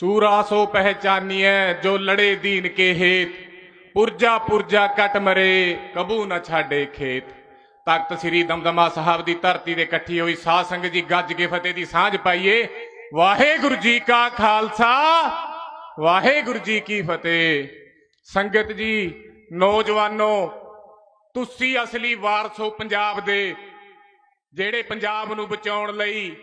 ਸੂਰਾ ਸੋ ਪਹਿਚਾਨੀਐ, ਜੋ ਲੜੇ ਦੀਨ ਕੇ ਹੇਤ। ਪੁਰਜਾ ਪੁਰਜਾ ਕਟ ਮਰੇ, ਕਬੂ ਨਾ ਛਾੜੇ ਖੇਤ। ਤਖਤ ਸ੍ਰੀ ਦਮਦਮਾ ਸਾਹਿਬ ਦੀ ਧਰਤੀ ਤੇ ਇਕੱਠੀ ਹੋਈ ਸਾਧ ਸੰਗਤ ਜੀ ਗੱਜ ਕੇ ਫਤਿਹ ਦੀ ਸਾਂਝ ਪਾਈਏ। ਵਾਹਿਗੁਰੂ ਜੀ ਕਾ ਖਾਲਸਾ, ਵਾਹਿਗੁਰੂ ਜੀ ਕੀ ਫਤਿਹ। ਸੰਗਤ ਜੀ, ਨੌਜਵਾਨੋ, ਤੁਸੀਂ ਅਸਲੀ ਵਾਰਸੋ ਪੰਜਾਬ ਦੇ, ਜਿਹੜੇ ਪੰਜਾਬ ਨੂੰ ਬਚਾਉਣ ਲਈ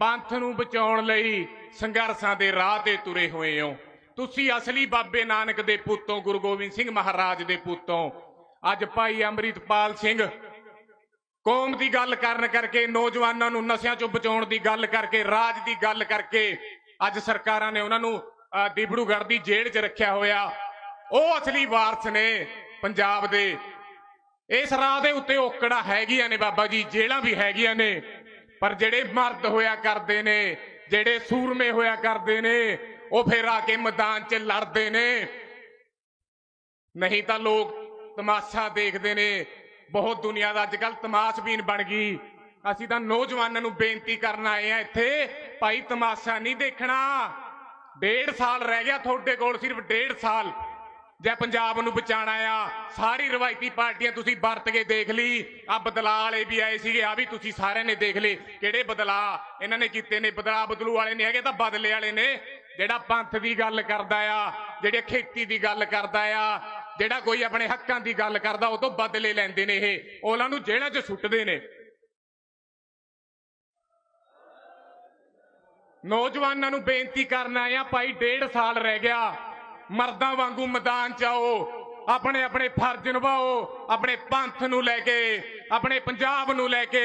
ਪੰਥ ਨੂੰ ਬਚਾਉਣ ਲਈ ਸੰਘਰਸ਼ਾਂ ਦੇ ਰਾਹ ਤੇ ਤੁਰੇ ਹੋਏ ਹੋ। ਤੁਸੀਂ ਅਸਲੀ ਬਾਬੇ ਨਾਨਕ ਦੇ ਪੁੱਤੋਂ ਗੁਰੂ ਗੋਬਿੰਦ ਸਿੰਘ ਮਹਾਰਾਜ ਦੇ ਪੁੱਤੋਂ ਅੱਜ ਭਾਈ ਅੰਮ੍ਰਿਤਪਾਲ ਸਿੰਘ ਕੌਮ ਦੀ ਗੱਲ ਕਰਨ ਕਰਕੇ ਨੌਜਵਾਨਾਂ ਨੂੰ ਨਸ਼ਿਆਂ ਚੋਂ ਬਚਾਉਣ ਦੀ ਗੱਲ ਕਰਕੇ ਰਾਜ ਦੀ ਗੱਲ ਕਰਕੇ ਅੱਜ ਸਰਕਾਰਾਂ ਨੇ ਉਹਨਾਂ ਨੂੰ ਅਹ, ਦਿਬੜੂਗੜ੍ਹ ਦੀ ਜੇਲ੍ਹ 'ਚ ਰੱਖਿਆ ਹੋਇਆ। ਉਹ ਅਸਲੀ ਵਾਰਸ ਨੇ ਪੰਜਾਬ ਦੇ। ਇਸ ਰਾਹ ਦੇ ਉੱਤੇ ਔਕੜਾਂ ਹੈਗੀਆਂ ਨੇ ਬਾਬਾ ਜੀ? ਜੇਲ੍ਹਾਂ ਵੀ ਹੈਗੀਆਂ ਨੇ। ਪਰ ਜਿਹੜੇ ਮਰਦ ਹੋਇਆ ਕਰਦੇ ਨੇ, ਜਿਹੜੇ ਸੂਰਮੇ ਹੋਇਆ ਕਰਦੇ ਨੇ, ਉਹ ਫੇਰ ਆ ਕੇ ਮੈਦਾਨ 'ਚ ਲੜਦੇ ਨੇ। ਨਹੀਂ ਤਾਂ ਲੋਕ ਤਮਾਸ਼ਾ ਦੇਖਦੇ ਨੇ, ਬਹੁਤ ਦੁਨੀਆ ਦਾ ਅੱਜ ਕੱਲ ਤਮਾਸ਼ਬੀਨ ਬਣ ਗਈ। ਅਸੀਂ ਤਾਂ ਨੌਜਵਾਨਾਂ ਨੂੰ ਬੇਨਤੀ ਕਰਨ ਆਏ ਆ ਇੱਥੇ, ਭਾਈ ਤਮਾਸ਼ਾ ਨਹੀਂ ਦੇਖਣਾ। ਡੇਢ ਸਾਲ ਰਹਿ ਗਿਆ ਤੁਹਾਡੇ ਕੋਲ, ਸਿਰਫ ਡੇਢ ਸਾਲ। ਜੇ ਪੰਜਾਬ ਨੂੰ ਬਚਾਣਾ ਆ, ਸਾਰੀ ਰਵਾਇਤੀ ਪਾਰਟੀਆਂ ਤੁਸੀਂ ਵਰਤ ਕੇ ਦੇਖ ਲਈ ਆ ਬਦਲਾਅ ਵਾਲੇ ਵੀ ਆਏ ਸੀਗੇ ਆ ਵੀ ਤੁਸੀਂ ਸਾਰਿਆਂ ਨੇ ਦੇਖ ਲਏ। ਕਿਹੜੇ ਬਦਲਾਅ? ਇਹਨਾਂ ਨੇ ਕੀਤੇ ਨੇ, ਬਦਲਾਅ ਬਦਲੂ ਵਾਲੇ ਨਹੀਂ ਹੈਗੇ ਤਾਂ ਬਦਲੇ ਵਾਲੇ ਨੇ। ਜਿਹੜਾ ਪੰਥ ਦੀ ਗੱਲ ਕਰਦਾ ਆ, ਜਿਹੜੇ ਖੇਤੀ ਦੀ ਗੱਲ ਕਰਦਾ ਆ, ਜਿਹੜਾ ਕੋਈ ਆਪਣੇ ਹੱਕਾਂ ਦੀ ਗੱਲ ਕਰਦਾ, ਉਹ ਤੋਂ ਬਦਲੇ ਲੈਂਦੇ ਨੇ ਇਹ। ਉਹਨਾਂ ਨੂੰ ਜੇਲ੍ਹਾਂ 'ਚ ਸੁੱਟਦੇ ਨੇ। ਨੌਜਵਾਨਾਂ ਨੂੰ ਬੇਨਤੀ ਕਰਨਾ ਆ ਭਾਈ ਡੇਢ ਸਾਲ ਰਹਿ ਗਿਆ। ਮਰਦਾਂ ਵਾਂਗੂ ਮੈਦਾਨ ਚ ਆਓ, ਆਪਣੇ ਆਪਣੇ ਫਰਜ਼ ਨਿਭਾਓ, ਆਪਣੇ ਪੰਥ ਨੂੰ ਲੈ ਕੇ, ਆਪਣੇ ਪੰਜਾਬ ਨੂੰ ਲੈ ਕੇ।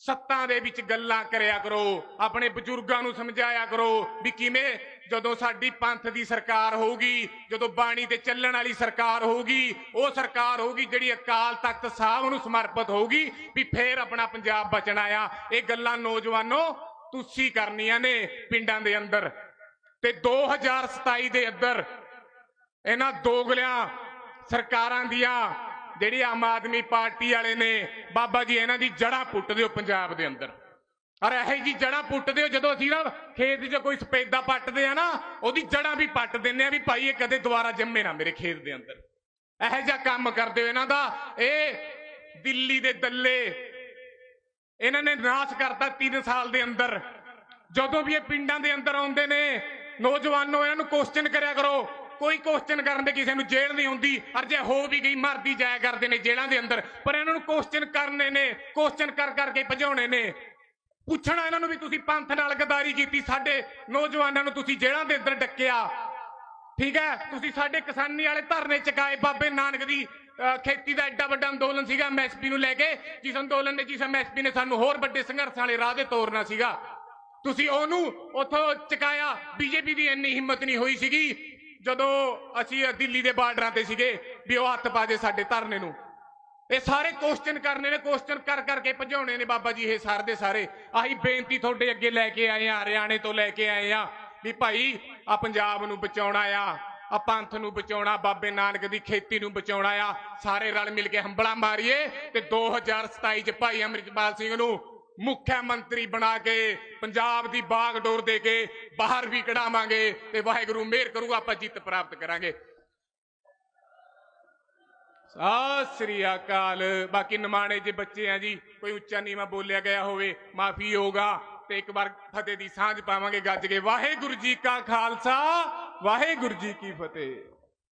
ਸੱਤਾਂ ਦੇ ਵਿੱਚ ਗੱਲਾਂ ਕਰਿਆ ਕਰੋ, ਆਪਣੇ ਬਜ਼ੁਰਗਾਂ ਨੂੰ ਸਮਝਾਇਆ ਕਰੋ ਵੀ ਕਿਵੇਂ ਜਦੋਂ ਸਾਡੀ ਪੰਥ ਦੀ ਸਰਕਾਰ ਹੋਊਗੀ, ਜਦੋਂ ਬਾਣੀ ਤੇ ਚੱਲਣ ਵਾਲੀ ਸਰਕਾਰ ਹੋਊਗੀ, ਉਹ ਸਰਕਾਰ ਹੋਊਗੀ ਜਿਹੜੀ ਅਕਾਲ ਤਖਤ ਸਾਹਿਬ ਨੂੰ ਸਮਰਪਿਤ ਹੋਊਗੀ ਵੀ ਫੇਰ ਆਪਣਾ ਪੰਜਾਬ ਬਚਣਾ ਆ। ਇਹ ਗੱਲਾਂ ਨੌਜਵਾਨੋ ਤੁਸੀਂ ਕਰਨੀਆਂ ਨੇ ਪਿੰਡਾਂ ਦੇ ਅੰਦਰ। ਤੇ 2027 ਦੇ ਅੰਦਰ ਇਹਨਾਂ ਦੋਗਲਿਆਂ ਸਰਕਾਰਾਂ ਦੀਆਂ ਜਿਹੜੀ ਆਮ ਆਦਮੀ ਪਾਰਟੀ ਵਾਲੇ ਨੇ ਬਾਬਾ ਜੀ, ਇਹਨਾਂ ਦੀ ਜੜ੍ਹਾਂ ਪੁੱਟ ਦਿਓ ਪੰਜਾਬ ਦੇ ਅੰਦਰ। ਅਰ ਇਹੋ ਜੀ ਜੜ੍ਹਾਂ ਪੁੱਟ ਦਿਓ, ਜਦੋਂ ਅਸੀਂ ਨਾ ਖੇਤ 'ਚ ਕੋਈ ਸਪੇਦਾ ਪੱਟਦੇ ਆ ਨਾ, ਉਹਦੀ ਜੜ੍ਹਾਂ ਵੀ ਪੱਟ ਦਿੰਨੇ ਆ ਵੀ ਭਾਈ ਇਹ ਕਦੇ ਦੁਬਾਰਾ ਜੰਮੇ ਨਾ ਮੇਰੇ ਖੇਤ ਦੇ ਅੰਦਰ। ਇਹੋ ਜਿਹਾ ਕੰਮ ਕਰਦੇ ਹੋ ਇਹਨਾਂ ਦਾ, ਇਹ ਦਿੱਲੀ ਦੇ ਦੱਲੇ, ਇਹਨਾਂ ਨੇ ਨਾਸ਼ ਕਰਤਾ 3 ਸਾਲ ਦੇ ਅੰਦਰ। ਜਦੋਂ ਵੀ ਇਹ ਪਿੰਡਾਂ ਦੇ ਅੰਦਰ ਆਉਂਦੇ ਨੇ ਨੌਜਵਾਨੋ ਇਹਨਾਂ ਨੂੰ ਕੁਐਸਚਨ ਕਰਿਆ ਕਰੋ। ਕੋਈ ਕੁਐਸਚਨ ਕਰਨ ਦੇ ਕਿਸੇ ਨੂੰ ਜੇਲ੍ਹ ਨਹੀਂ ਹੁੰਦੀ। ਅਰ ਜੇ ਹੋ ਵੀ ਗਈ ਮਰਦੀ ਜਾਇਆ ਕਰਦੇ ਨੇ ਜੇਲ੍ਹਾਂ ਦੇ ਅੰਦਰ। ਪਰ ਇਹਨਾਂ ਨੂੰ ਕੁਐਸਚਨ ਕਰਨੇ ਨੇ ਕੁਐਸਚਨ ਕਰ ਕਰਕੇ ਭਜਾਉਣੇ ਨੇ। ਪੁੱਛਣਾ ਇਹਨਾਂ ਨੂੰ ਵੀ ਤੁਸੀਂ ਪੰਥ ਨਾਲ ਗਦਾਰੀ ਕੀਤੀ ਸਾਡੇ ਨੌਜਵਾਨਾਂ ਨੂੰ ਤੁਸੀਂ ਜੇਲ੍ਹਾਂ ਦੇ ਅੰਦਰ ਡੱਕਿਆ। ਠੀਕ ਹੈ? ਤੁਸੀਂ ਸਾਡੇ ਕਿਸਾਨੀ ਵਾਲੇ ਧਰਨੇ ਚਕਾਏ ਬਾਬੇ ਨਾਨਕ ਦੀ ਅਹ, ਖੇਤੀ ਦਾ ਐਡਾ ਵੱਡਾ ਅੰਦੋਲਨ ਸੀਗਾ ਐਮਐਸਪੀ ਨੂੰ ਲੈ ਕੇ। ਜਿਸ ਅੰਦੋਲਨ ਨੇ ਜਿਸ ਐਮਐਸਪੀ ਨੇ ਸਾਨੂੰ ਹੋਰ ਵੱਡੇ ਸੰਘਰਸ਼ ਵਾਲੇ ਰਾਹ ਤੇ ਤੋਰਨਾ ਸੀਗਾ। ਤੁਸੀਂ ਉਹਨੂੰ ਉਥੋਂ ਚਕਾਇਆ। ਬੀਜੇਪੀ ਦੀ ਇੰਨੀ ਹਿੰਮਤ ਨਹੀਂ ਹੋਈ ਸੀਗੀ, ਜਦੋਂ ਅਸੀਂ ਦਿੱਲੀ ਦੇ ਬਾਰਡਰਾਂ ਤੇ ਸੀਗੇ ਵੀ ਉਹ ਹੱਥ ਪਾ ਦੇ ਸਾਡੇ ਧਰਨੇ ਨੂੰ। ਇਹ ਸਾਰੇ ਕੁਐਸਚਨ ਕਰਨੇ ਨੇ ਕੁਐਸਚਨ ਕਰ ਕਰਕੇ ਭਜਾਉਣੇ ਨੇ ਬਾਬਾ ਜੀ, ਇਹ ਸਾਰੇ ਦੇ ਸਾਰੇ। ਆਹੀ ਬੇਨਤੀ ਤੁਹਾਡੇ ਅੱਗੇ ਲੈ ਕੇ ਆਏ ਆ ਹਰਿਆਣੇ ਤੋਂ ਲੈ ਕੇ ਆਏ ਆ ਵੀ ਭਾਈ ਆ ਪੰਜਾਬ ਨੂੰ ਬਚਾਉਣਾ ਆ ਆ ਪੰਥ ਨੂੰ ਬਚਾਉਣਾ, ਬਾਬੇ ਨਾਨਕ ਦੀ ਖੇਤੀ ਨੂੰ ਬਚਾਉਣਾ ਆ। ਸਾਰੇ ਰਲ ਮਿਲ ਕੇ ਹੰਬਲਾ ਮਾਰੀਏ ਤੇ 2027 ਚ ਭਾਈ ਅਮਰਿਤਪਾਲ ਸਿੰਘ ਨੂੰ ਮੁੱਖ ਮੰਤਰੀ ਬਣਾ ਕੇ, ਪੰਜਾਬ ਦੀ ਬਾਗਡੋਰ ਦੇ ਕੇ ਬਾਹਰ ਵੀ ਕਢਾਵਾਂਗੇ ਤੇ ਵਾਹਿਗੁਰੂ ਮਿਹਰ ਕਰੂਗਾ ਆਪਾਂ ਜਿੱਤ ਪ੍ਰਾਪਤ ਕਰਾਂਗੇ। ਸਤਿ ਸ੍ਰੀ ਅਕਾਲ। ਬਾਕੀ ਨਿਮਾਣੇ ਜੇ ਬੱਚੇ ਆ ਜੀ, ਕੋਈ ਉੱਚਾ ਨੀਵਾ ਬੋਲਿਆ ਗਿਆ ਹੋਵੇ, ਮਾਫੀ ਹੋਗਾ ਤੇ ਇੱਕ ਵਾਰ ਫਤਿਹ ਦੀ ਸਾਂਝ ਪਾਵਾਂਗੇ ਗੱਜ ਕੇ। ਵਾਹਿਗੁਰੂ ਜੀ ਕਾ ਖਾਲਸਾ, ਵਾਹਿਗੁਰੂ ਜੀ ਕੀ ਫਤਿਹ।